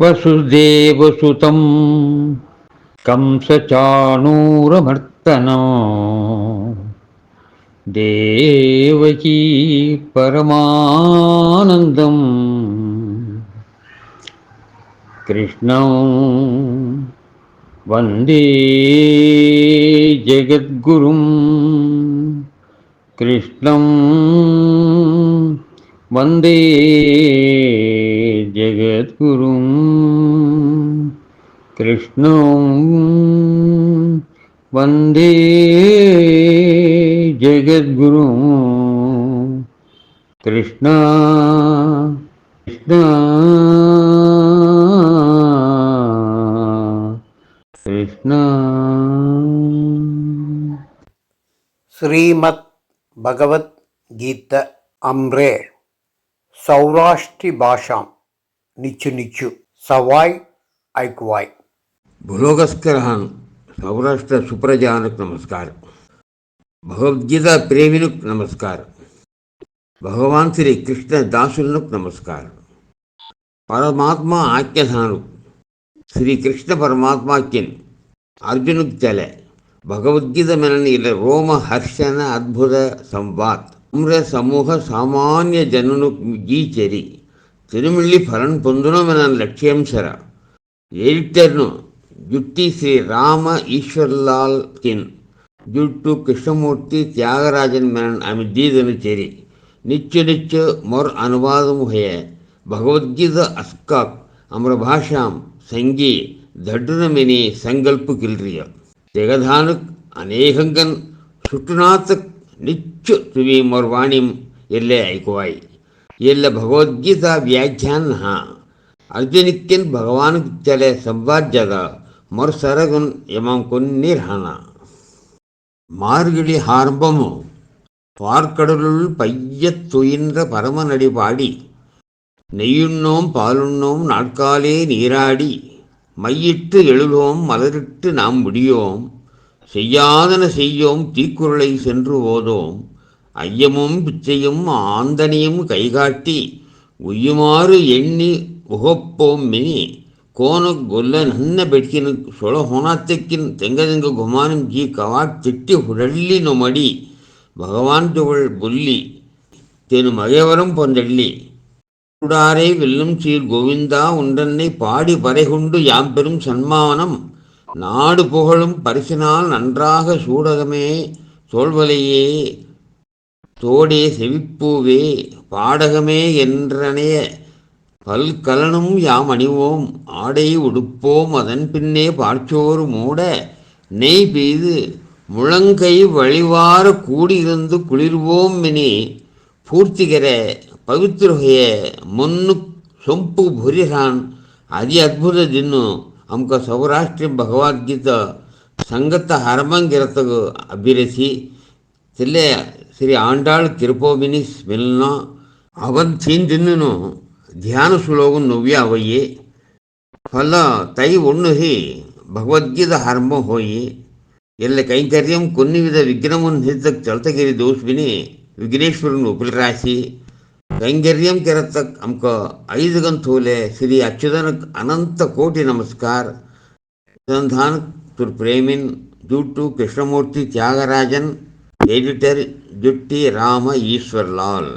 वसुदेवसुतं कंसचाणूरमर्तना देवकी परमानन्दम् कृष्णं वन्दे जगद्गुरुं कृष्णं वन्दे यद्गुरुं कृष्णो वन्दे जगद्गुरुं कृष्णा कृष्णा कृष्णा श्रीमत् भगवद्गीत अम्रे सौराष्ट्रिभाषाम् નીચું નીચું સવાય આઈકવાય భూలోకస్కరహాను సౌరాష్ట్ర సుప్రజానకు నమస్కారం భగవద్గీత ప్రేమినుకు నమస్కారం భగవాన్ శ్రీ కృష్ణ దాసులకు నమస్కారం పరమాత్మ ఆఖ్యధాను శ్రీకృష్ణ పరమాత్మాఖ్యన్ అర్జునుకు తెలె భగవద్గీత మెనని ఇలా రోమ హర్షణ అద్భుత సంవాత్ అమ్ర సమూహ సామాన్య జనును గీచెరి తిరుమిళ్ళి ఫలన్ పొందునమెన లక్ష్యాంశర ఎడిటర్ను జుట్టి శ్రీ రామ ఈశ్వర్లాల్ కిన్ జుట్టు కృష్ణమూర్తి త్యాగరాజన్ మెనన్ ఆమె దీదను చేరి నిత్య నిత్య మొర్ అనువాదము హయ భగవద్గీత అస్కాక్ అమర భాషాం సంగీ దడ్డునమిని సంకల్పు కిల్రియ తెగధానుక్ అనేకంగన్ சுற்றுநாத்து நிச்சு துவி மொர் வாணிம் எல்லே ஐக்குவாய் எல்ல ಭಗವದ್ಗೀತಾ ವ್ಯಾಖ್ಯಾನ ಅರ್ಜುನಿಕ್ಕಿನ್ ಭಗವಾನ್ ತೆಲೆ ಸಂವಾದ್ಯದ ಮೊರ್ ಸರಗುನ್ ಎಮಾಂ ಕೊನ್ನೀರ್ ಹನ மார்கழி ஆரம்பமோ பார்க்கடலுள் பையத் துயின்ற பரமநடி பாடி நெய்யுண்ணோம் பாலுண்ணோம் நாட்காலே நீராடி மையிட்டு எழுலோம் மலரிட்டு நாம் முடியோம் செய்யாதன செய்யோம் தீக்குறளை சென்று ஓதோம் ஐயமும் பிச்சையும் ஆந்தனையும் கைகாட்டி உய்யுமாறு எண்ணி உகப்போம்மி கோனு கொல்ல நன்ன பெட்கின் சொல ஹோனாத்தக்கின் தெங்கதெங்க குமானம் ஜி கவா திட்டி உழள்ளி நொமடி. பகவான் புகழ் புல்லி தெனு மகேவரம் பொந்தள்ளி குடாரை வெல்லும் சீர் கோவிந்தா உண்டன்னை பாடி பறைகுண்டு யாம் பெரும் சன்மானம். நாடு புகழும் பரிசினால் நன்றாக சூடகமே தோல்வலையே தோடே செவிப்பூவே பாடகமே என்றனைய பல்கலனும் யாம் அணிவோம் ஆடை உடுப்போம் அதன் பின்னே பார்ச்சோறு மூட நெய் பெய்து முழங்கை வழிவார கூடியிருந்து குளிர்வோம் மினி பூர்த்திகர ಪವಿತ್ರಹೊಯ ಮುನ್ನು ಸೊಂಪು ಭುರಿರಾನ್ ಅದಿ ಅದ್ಭುತ ದಿನ್ನು ಅಮ್ಕ ಸೌರಾಷ್ಟ್ರ ಭಗವದ್ಗೀತ ಸಂಗತ ಹರಮಂಗಿರತಗ ಅಭಿರಸಿ ತಿಲ್ಲೆ ஸ்ரீ ಆಂಡಾಳ್ ತಿರುಪೋಬಿನಿ ಸ್ಮೆಲ್ನ ಅವನ್ ತಿಂದಿನ್ನನು ಧ್ಯಾನ ಸುಲೋಗನ್ ನವ್ಯ ಅವಯ್ಯೆ ಫಲ ತೈ ಒಣ್ಣು ಹಿ ಭಗವದ್ಗೀತ ಹರ್ಮ ಹೋಯಿ ಎಲ್ಲ ಕೈಂಕರ್ಯಂ ಕೊನ್ನಿವಿದ ವಿಘ್ನಮನ್ ಹಿದ್ದಕ್ ಚಳತಗಿರಿ ದೋಸ್ಬಿನಿ ವಿಘ್ನೇಶ್ವರನ್ ಉಪಿಲ್ರಾಶಿ ಕೈಂಕರ್ಯಂ ಕೆರತಕ್ ಅಮ್ಕ ಐದು ಗಂಥೋಲೆ ಶ್ರೀ ಅಚ್ಯುತನಕ್ ಅನಂತ ಕೋಟಿ ನಮಸ್ಕಾರ ಸಂಧಾನ ತುರ್ ಪ್ರೇಮಿನ್ due to Krishnamurti Tyagarajan, editor deputy Rama Ishwarlal